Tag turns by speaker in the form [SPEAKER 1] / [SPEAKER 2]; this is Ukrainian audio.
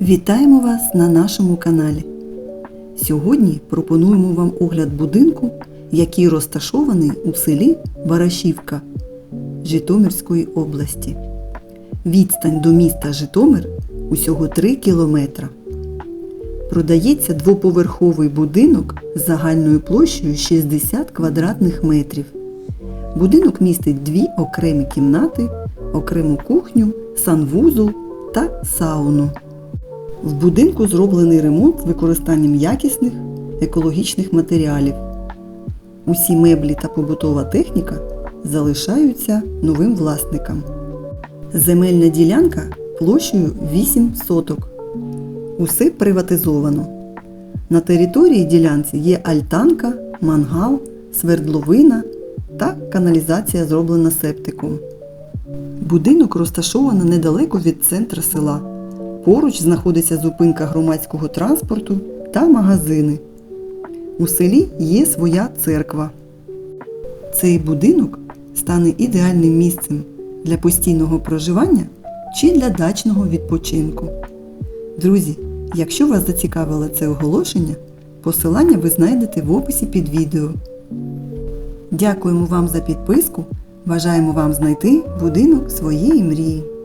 [SPEAKER 1] Вітаємо вас на нашому каналі. Сьогодні пропонуємо вам огляд будинку, який розташований у селі Барашівка Житомирської області. Відстань до міста Житомир усього 3 кілометра. Продається двоповерховий будинок з загальною площею 60 квадратних метрів. Будинок містить дві окремі кімнати, окрему кухню, санвузол та сауну. В будинку зроблений ремонт з використанням якісних екологічних матеріалів. Усі меблі та побутова техніка залишаються новим власникам. Земельна ділянка площею 8 соток. Усе приватизовано. На території ділянці є альтанка, мангал, свердловина та каналізація зроблена септиком. Будинок розташовано недалеко від центра села. Поруч знаходиться зупинка громадського транспорту та магазини. У селі є своя церква. Цей будинок стане ідеальним місцем для постійного проживання чи для дачного відпочинку. Друзі, якщо вас зацікавило це оголошення, посилання ви знайдете в описі під відео. Дякуємо вам за підписку. Бажаємо вам знайти будинок своєї мрії.